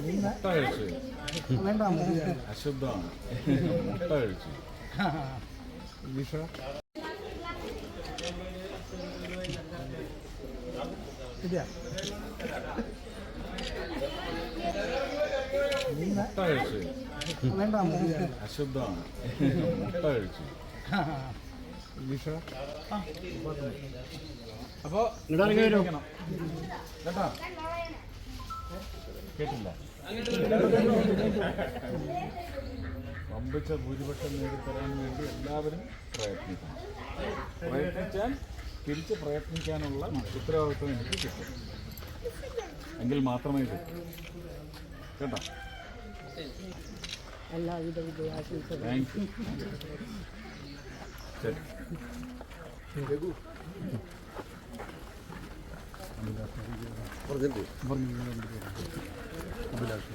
മുട്ട കഴിച്ചു അശുദ്ധമാണ്. മുട്ട കഴിച്ചു മുട്ട കഴിച്ചു അശുദ്ധമാണ്. മുട്ട കഴിച്ചു അപ്പോ. കേട്ടോ? കേട്ടില്ല. വമ്പിച്ച ഭൂരിപക്ഷം നേടിത്തരാൻ വേണ്ടി എല്ലാവരും പ്രയത്നിക്കണം. പ്രയത്നിച്ചാൽ തിരിച്ച് പ്രയത്നിക്കാനുള്ള ഉത്തരവാദിത്വം എനിക്ക് കിട്ടും. എങ്കിൽ മാത്രമേ കിട്ടൂ. കേട്ടോ? എല്ലാവിധ വിജയാശംസകളും. താങ്ക് യു ശരി. പറഞ്ഞിട്ട് അഭിലാഷ്